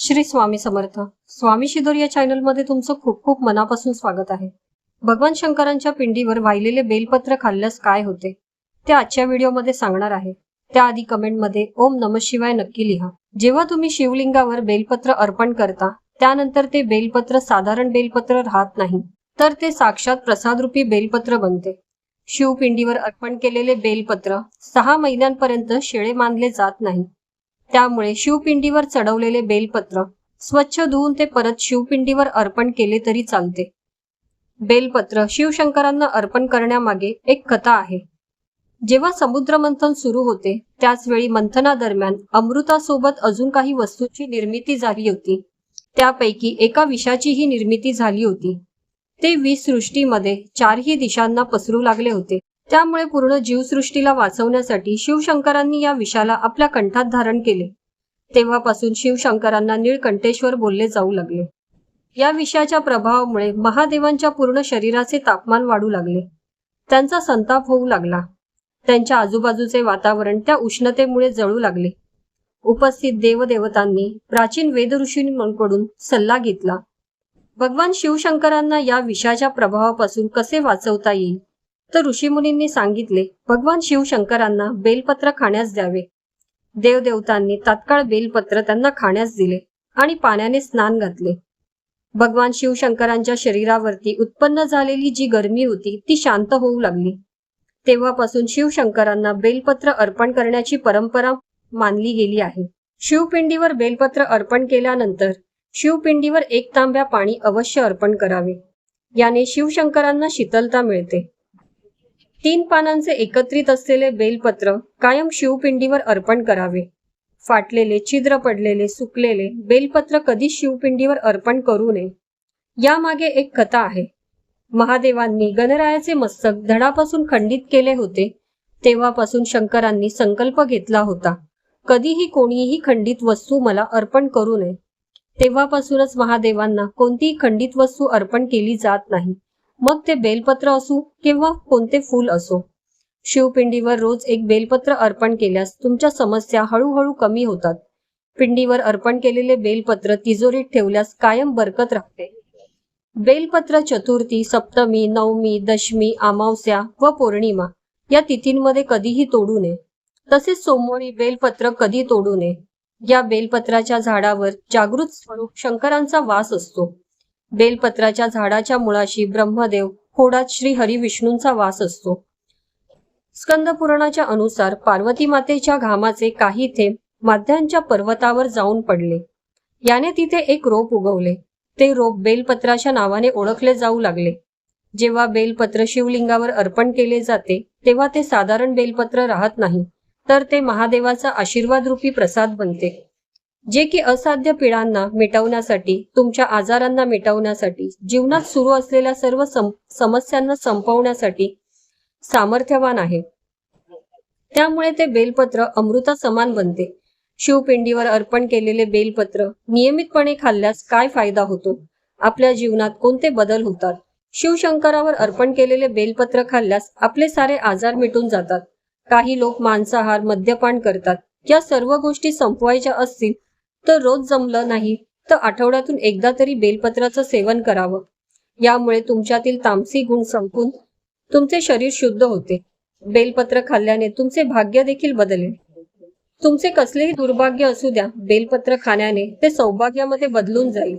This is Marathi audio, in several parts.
श्री स्वामी समर्थ. स्वामी शिदोर या चॅनलमध्ये तुमचं खूप खूप मनापासून स्वागत आहे. भगवान शंकरांच्या पिंडीवर वाहिलेले बेलपत्र खाल्ल्यास काय होते? ते आजच्या व्हिडिओमध्ये सांगणार आहे. त्याआधी कमेंटमध्ये ओम नम शिवाय नक्की लिहा. जेव्हा तुम्ही शिवलिंगावर बेलपत्र अर्पण करता त्यानंतर ते बेलपत्र साधारण बेलपत्र राहत नाही तर ते साक्षात प्रसादरूपी बेलपत्र बनते. शिवपिंडीवर अर्पण केलेले बेलपत्र सहा महिन्यांपर्यंत शेळे मानले जात नाही. त्यामुळे शिवपिंडीवर चढवलेले बेलपत्र स्वच्छ धुवून ते परत शिवपिंडीवर अर्पण केले तरी चालते. बेलपत्र शिवशंकरांना अर्पण करण्यामागे एक कथा आहे. जेव्हा समुद्र मंथन सुरू होते त्याच वेळी मंथनादरम्यान अमृतासोबत अजून काही वस्तूची निर्मिती झाली होती. त्यापैकी एका विषाचीही निर्मिती झाली होती. ते विष सृष्टीमध्ये चारही दिशांना पसरू लागले होते. त्यामुळे पूर्ण जीवसृष्टीला वाचवण्यासाठी शिवशंकरांनी या विषाला आपल्या कंठात धारण केले. तेव्हापासून शिवशंकरांना निळकंठेश्वर बोलले जाऊ लागले. या विषयाच्या प्रभावामुळे महादेवांच्या पूर्ण शरीराचे तापमान वाढू लागले. त्यांचा संताप होऊ लागला. त्यांच्या आजूबाजूचे वातावरण त्या उष्णतेमुळे जळू लागले. उपस्थित देवदेवतांनी प्राचीन वेदऋषींकडून सल्ला घेतला. भगवान शिवशंकरांना या विषाच्या प्रभावापासून कसे वाचवता येईल? तर ऋषीमुनींनी सांगितले भगवान शिवशंकरांना बेलपत्र खाण्यास द्यावे. देवदेवतांनी तात्काळ बेलपत्र त्यांना खाण्यास दिले आणि पाण्याने स्नान घातले. भगवान शिवशंकरांच्या शरीरावरती उत्पन्न झालेली जी गरमी होती ती शांत होऊ लागली. तेव्हापासून शिवशंकरांना बेलपत्र अर्पण करण्याची परंपरा मानली गेली आहे. शिवपिंडीवर बेलपत्र अर्पण केल्यानंतर शिवपिंडीवर एक तांब्या पाणी अवश्य अर्पण करावे. याने शिवशंकरांना शीतलता मिळते. तीन पानांचे एकत्रित असलेले बेलपत्र कायम शिवपिंडीवर अर्पण करावे. फाटलेले छिद्र पडलेले सुकलेले बेलपत्र कधीच शिवपिंडीवर अर्पण करू नये. यामागे एक कथा आहे. महादेवांनी गणरायाचे मस्तक धडापासून खंडित केले होते. तेव्हापासून शंकरांनी संकल्प घेतला होता. कधीही कोणीही खंडित वस्तू मला अर्पण करू नये. तेव्हापासूनच महादेवांना कोणतीही खंडित वस्तू अर्पण केली जात नाही. मग ते बेलपत्र असो किंवा कोणते फूल असो. शिवपिंडीवर रोज एक बेलपत्र अर्पण केल्यास तुमच्या समस्या हळूहळू कमी होतात. पिंडीवर अर्पण केलेले बेलपत्र तिजोरीत ठेवल्यास कायम बरकत राहते. बेलपत्र चतुर्थी सप्तमी नवमी दशमी अमावस्या व पौर्णिमा या तिथींमध्ये कधीही तोडू नये. तसेच सोमवारी बेलपत्र कधी तोडू नये. या बेलपत्राच्या झाडावर जागृत स्वरूप शंकरांचा वास असतो. बेलपत्राच्या झाडाच्या मुळाशी ब्रह्मदेव खोडात श्री हरी विष्णूंचा वास असतो. स्कंद पुराणाच्या अनुसार पार्वती मातेच्या घामाचे काही थेंब माध्यांच्या पर्वतावर जाऊन पडले. याने तिथे एक रोप उगवले. ते रोप बेलपत्राच्या नावाने ओळखले जाऊ लागले. जेव्हा बेलपत्र शिवलिंगावर अर्पण केले जाते तेव्हा ते साधारण बेलपत्र राहत नाही तर ते महादेवाचा आशीर्वाद रूपी प्रसाद बनते. जे की असाध्य पिढांना मिटवण्यासाठी तुमच्या आजारांना मिटवण्यासाठी जीवनात सुरू असलेल्या सर्व सम समस्यांना संपवण्यासाठी सामर्थ्यवान आहे. त्यामुळे ते बेलपत्र अमृता समान बनते. शिवपिंडीवर अर्पण केलेले बेलपत्र नियमितपणे खाल्ल्यास काय फायदा होतो? आपल्या जीवनात कोणते बदल होतात? शिवशंकरावर अर्पण केलेले बेलपत्र खाल्ल्यास आपले सारे आजार मिटून जातात. काही लोक मांसाहार मद्यपान करतात. या सर्व गोष्टी संपवायच्या असतील तर रोज जमलं नाही तर आठवड्यातून एकदा तरी बेलपत्राचं सेवन करावं. यामुळे तुमच्यातील तामसी गुण संपून तुमचे शरीर शुद्ध होते. बेलपत्र खाल्ल्याने तुमचे भाग्य देखील बदलेल. तुमचे कसलेही दुर्भाग्य असू द्या बेलपत्र खाण्याने ते सौभाग्यामध्ये बदलून जाईल.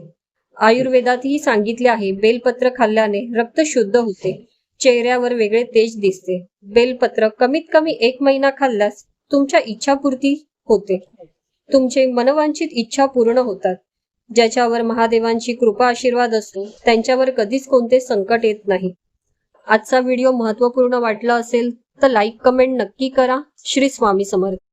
आयुर्वेदातही सांगितले आहे बेलपत्र खाल्ल्याने रक्त शुद्ध होते. चेहऱ्यावर वेगळे तेज दिसते. बेलपत्र कमीत कमी एक महिना खाल्ल्यास तुमच्या इच्छापूर्ती होते. तुमचे मनवांचित इच्छा पूर्ण होतात. ज्याच्यावर महादेवांची कृपा आशीर्वाद असतो त्यांच्यावर कधीच कोणते संकट येत नाही. आजचा व्हिडिओ महत्त्वपूर्ण वाटला असेल तर लाईक कमेंट नक्की करा. श्री स्वामी समर्थ.